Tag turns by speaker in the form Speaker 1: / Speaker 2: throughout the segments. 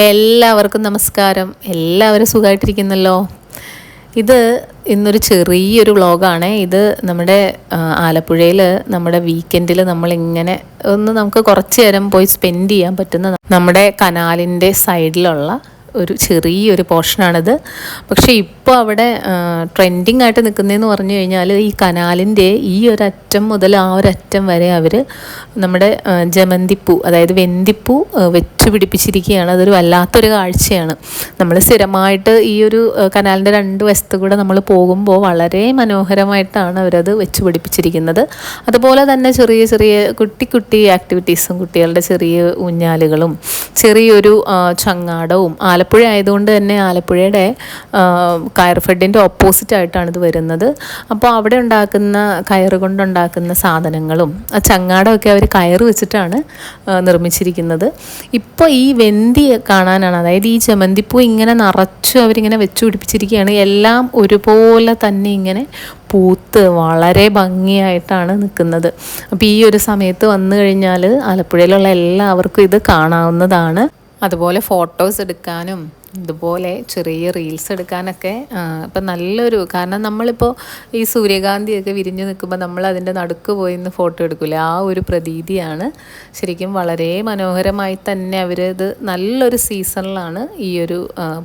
Speaker 1: എല്ലാവർക്കും നമസ്കാരം. എല്ലാവരും സുഖമായിട്ടിരിക്കുന്നല്ലോ ഇത് ഇന്നൊരു ചെറിയൊരു വ്ളോഗാണ്. ഇത് നമ്മുടെ ആലപ്പുഴയിൽ നമ്മുടെ വീക്കെൻഡിൽ നമ്മളിങ്ങനെ ഒന്ന് നമുക്ക് കുറച്ച് നേരം പോയി സ്പെൻഡ് ചെയ്യാൻ പറ്റുന്ന നമ്മുടെ കനാലിന്റെ സൈഡിലുള്ള ഒരു ചെറിയൊരു പോർഷനാണിത്. പക്ഷേ ഇപ്പോൾ അവിടെ ട്രെൻഡിങ് ആയിട്ട് നിൽക്കുന്നതെന്ന് പറഞ്ഞു കഴിഞ്ഞാൽ ഈ കനാലിന്റെ ഈ ഒരറ്റം മുതൽ ആ ഒരറ്റം വരെ അവർ നമ്മുടെ ജമന്തിപ്പൂ അതായത് വെന്തിപ്പൂ വെച്ച് പിടിപ്പിച്ചിരിക്കുകയാണ്. അതൊരു വല്ലാത്തൊരു കാഴ്ചയാണ്. നമ്മൾ സ്ഥിരമായിട്ട് ഈ ഒരു കനാലിന്റെ രണ്ട് വശത്ത് കൂടെ നമ്മൾ പോകുമ്പോൾ വളരെ മനോഹരമായിട്ടാണ് അവരത് വെച്ച് പിടിപ്പിച്ചിരിക്കുന്നത്. അതുപോലെ തന്നെ ചെറിയ ചെറിയ കുട്ടി കുട്ടി ആക്ടിവിറ്റീസും കുട്ടികളുടെ ചെറിയ ഊഞ്ഞാലുകളും ചെറിയൊരു ചങ്ങാടവും ആലപ്പുഴ ആയതുകൊണ്ട് തന്നെ ആലപ്പുഴയുടെ കയർ ഫെഡിന്റെ ഓപ്പോസിറ്റ് ആയിട്ടാണ് ഇത് വരുന്നത്. അപ്പോൾ അവിടെ ഉണ്ടാക്കുന്ന കയർ കൊണ്ടുണ്ടാക്കുന്ന സാധനങ്ങളും ആ ചങ്ങാടമൊക്കെ അവർ കയർ വെച്ചിട്ടാണ് നിർമ്മിച്ചിരിക്കുന്നത്. ഇപ്പോൾ ഈ വെന്തി കാണാനാണ് അതായത് ഈ ചെമന്തിപ്പൂ ഇങ്ങനെ നിറച്ചു അവരിങ്ങനെ വെച്ചു പിടിപ്പിച്ചിരിക്കുകയാണ്. എല്ലാം ഒരുപോലെ തന്നെ ഇങ്ങനെ പൂത്ത് വളരെ ഭംഗിയായിട്ടാണ് നിൽക്കുന്നത്. അപ്പോൾ ഈ ഒരു സമയത്ത് വന്നു കഴിഞ്ഞാൽ ആലപ്പുഴയിലുള്ള എല്ലാവർക്കും ഇത് കാണാവുന്നതാണ്. അതുപോലെ ഫോട്ടോസ് എടുക്കാനും ഇതുപോലെ ചെറിയ റീൽസ് എടുക്കാനൊക്കെ ഇപ്പം നല്ലൊരു കാരണം നമ്മളിപ്പോൾ ഈ സൂര്യകാന്തിയൊക്കെ വിരിഞ്ഞ് നിൽക്കുമ്പോൾ നമ്മൾ അതിന്റെ നടുക്ക് പോയി നിന്ന് ഫോട്ടോ എടുക്കില്ല ആ ഒരു പ്രതീതിയാണ്. ശരിക്കും വളരെ മനോഹരമായി തന്നെ അവർ ഇത് നല്ലൊരു സീസണിലാണ് ഈ ഒരു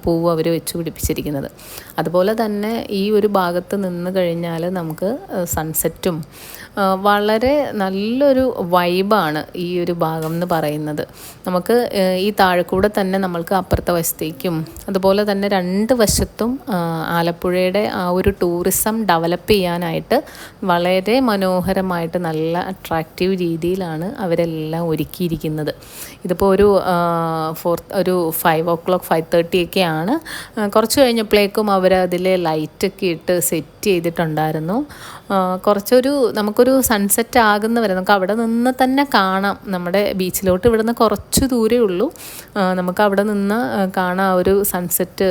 Speaker 1: പൂവ് അവർ വെച്ച് പിടിപ്പിച്ചിരിക്കുന്നത്. അതുപോലെ തന്നെ ഈ ഒരു ഭാഗത്ത് നിന്ന് കഴിഞ്ഞാൽ നമുക്ക് സൺസെറ്റും വളരെ നല്ലൊരു വൈബാണ് ഈ ഒരു ഭാഗം എന്ന് പറയുന്നത്. നമുക്ക് ഈ താഴെക്കൂടെ തന്നെ നമ്മൾക്ക് അപ്പുറത്തെ വശത്തേക്കും അതുപോലെ തന്നെ രണ്ട് വശത്തും ആലപ്പുഴയുടെ ആ ഒരു ടൂറിസം ഡെവലപ്പ് ചെയ്യാനായിട്ട് വളരെ മനോഹരമായിട്ട് നല്ല അട്രാക്റ്റീവ് രീതിയിലാണ് അവരെല്ലാം ഒരുക്കിയിരിക്കുന്നത്. ഇതിപ്പോൾ ഒരു ഫോർ ഒരു five o'clock five thirty ഒക്കെയാണ് കുറച്ച് കഴിഞ്ഞപ്പോഴേക്കും അവർ അതിൽ ലൈറ്റൊക്കെ ഇട്ട് സെറ്റ് ചെയ്തിട്ടുണ്ടായിരുന്നു. കുറച്ചൊരു നമുക്കൊരു സൺസെറ്റ് ആകുന്ന വരെ നമുക്ക് അവിടെ നിന്ന് തന്നെ കാണാം. നമ്മുടെ ബീച്ചിലോട്ട് ഇവിടുന്ന് കുറച്ച് ദൂരേ ഉള്ളൂ. നമുക്ക് അവിടെ നിന്ന് കാണാം ഒരു സൺസെറ്റ്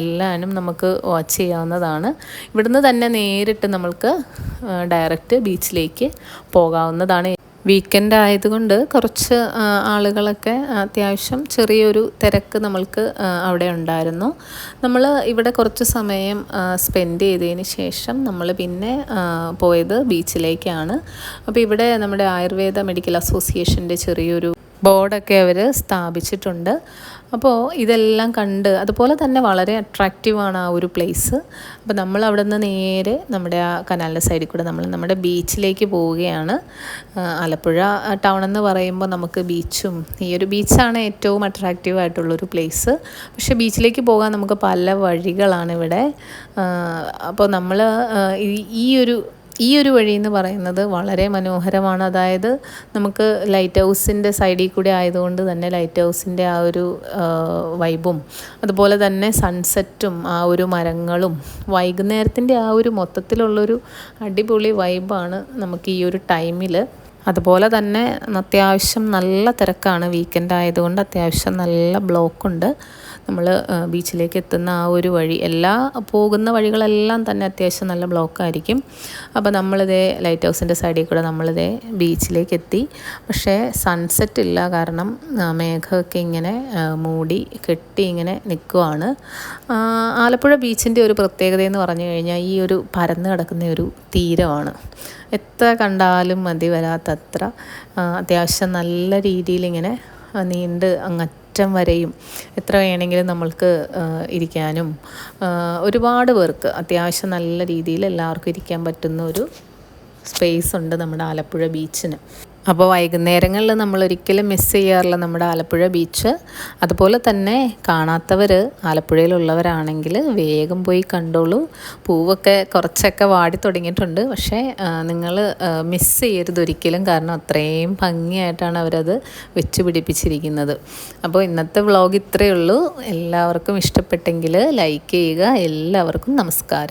Speaker 1: എല്ലാനും നമുക്ക് വാച്ച് ചെയ്യാവുന്നതാണ്. ഇവിടുന്ന് തന്നെ നേരിട്ട് നമ്മൾക്ക് ഡയറക്റ്റ് ബീച്ചിലേക്ക് പോകാവുന്നതാണ്. വീക്കെൻഡ് ആയതുകൊണ്ട് കുറച്ച് ആളുകളൊക്കെ അത്യാവശ്യം ചെറിയൊരു തിരക്ക് നമ്മൾക്ക് അവിടെ ഉണ്ടായിരുന്നു. നമ്മൾ ഇവിടെ കുറച്ച് സമയം സ്പെൻഡ് ചെയ്തതിന് ശേഷം നമ്മൾ പിന്നെ പോയത് ബീച്ചിലേക്കാണ്. അപ്പോൾ ഇവിടെ നമ്മുടെ ആയുർവേദ മെഡിക്കൽ അസോസിയേഷന്റെ ചെറിയൊരു ബോർഡൊക്കെ അവർ സ്ഥാപിച്ചിട്ടുണ്ട്. അപ്പോൾ ഇതെല്ലാം കണ്ട് അതുപോലെ തന്നെ വളരെ അട്രാക്റ്റീവാണ് ആ ഒരു പ്ലേസ് അപ്പോൾ നമ്മൾ അവിടെ നിന്ന് നേരെ നമ്മുടെ ആ കനാലിന്റെ സൈഡിൽ കൂടെ നമ്മൾ നമ്മുടെ ബീച്ചിലേക്ക് പോവുകയാണ്. ആലപ്പുഴ ടൗൺ എന്ന് പറയുമ്പോൾ നമുക്ക് ബീച്ചും ഈ ഒരു ബീച്ചാണ് ഏറ്റവും അട്രാക്റ്റീവ് ആയിട്ടുള്ളൊരു പ്ലേസ് പക്ഷേ ബീച്ചിലേക്ക് പോകാൻ നമുക്ക് പല വഴികളാണ് ഇവിടെ. അപ്പോൾ നമ്മൾ ഈ ഒരു ഈ ഒരു വഴി എന്ന് പറയുന്നത് വളരെ മനോഹരമാണ്. അതായത് നമുക്ക് ലൈറ്റ് ഹൗസിന്റെ സൈഡിൽ കൂടി ആയതുകൊണ്ട് തന്നെ ലൈറ്റ് ഹൗസിന്റെ ആ ഒരു വൈബും അതുപോലെ തന്നെ സൺസെറ്റും ആ ഒരു മരങ്ങളും വൈകുന്നേരത്തിന്റെ ആ ഒരു മൊത്തത്തിലുള്ളൊരു അടിപൊളി വൈബാണ് നമുക്ക് ഈ ഒരു ടൈമിൽ അതുപോലെ തന്നെ അത്യാവശ്യം നല്ല തിരക്കാണ് വീക്കെൻഡ് ആയതുകൊണ്ട് അത്യാവശ്യം നല്ല ബ്ലോക്കുണ്ട് നമ്മൾ ബീച്ചിലേക്ക് എത്തുന്ന ആ ഒരു വഴി. എല്ലാ പോകുന്ന വഴികളെല്ലാം തന്നെ അത്യാവശ്യം നല്ല ബ്ലോക്കായിരിക്കും അപ്പോൾ നമ്മളിതേ ലൈറ്റ് ഹൗസിന്റെ സൈഡിൽ കൂടെ നമ്മളിതേ ബീച്ചിലേക്ക് എത്തി. പക്ഷേ സൺസെറ്റ് ഇല്ല കാരണം മേഘമൊക്കെ ഇങ്ങനെ മൂടി കെട്ടി ഇങ്ങനെ നിൽക്കുവാണ് ആലപ്പുഴ ബീച്ചിന്റെ ഒരു പ്രത്യേകത എന്ന് പറഞ്ഞു കഴിഞ്ഞാൽ ഈ ഒരു പരന്ന് കിടക്കുന്ന ഒരു തീരമാണ്. എത്ര കണ്ടാലും മതി വരാത്തത്ര അത്യാവശ്യം നല്ല രീതിയിൽ ഇങ്ങനെ നീണ്ട് അങ്ങറ്റം വരെയും എത്ര വേണമെങ്കിലും നമ്മൾക്ക് ഇരിക്കാനും ഒരുപാട് പേർക്ക് അത്യാവശ്യം നല്ല രീതിയിൽ എല്ലാവർക്കും ഇരിക്കാൻ പറ്റുന്ന ഒരു സ്പേസ് ഉണ്ട് നമ്മുടെ ആലപ്പുഴ ബീച്ചിന്. അപ്പോൾ വൈകുന്നേരങ്ങളിൽ നമ്മൾ ഒരിക്കലും മിസ് ചെയ്യാറില്ല നമ്മുടെ ആലപ്പുഴ ബീച്ച് അതുപോലെ തന്നെ കാണാത്തവർ ആലപ്പുഴയിലുള്ളവരാണെങ്കിൽ വേഗം പോയി കണ്ടോളൂ. പൂവൊക്കെ കുറച്ചൊക്കെ വാടി തുടങ്ങിയിട്ടുണ്ട്. പക്ഷേ നിങ്ങൾ മിസ് ചെയ്യരുത് ഒരിക്കലും. കാരണം അത്രയും ഭംഗിയായിട്ടാണ് അവരത് വെച്ച് പിടിപ്പിച്ചിരിക്കുന്നത്. അപ്പോൾ ഇന്നത്തെ വ്ളോഗ് ഇത്രയേ ഉള്ളൂ. എല്ലാവർക്കും ഇഷ്ടപ്പെട്ടെങ്കിൽ ലൈക്ക് ചെയ്യുക. എല്ലാവർക്കും നമസ്കാരം.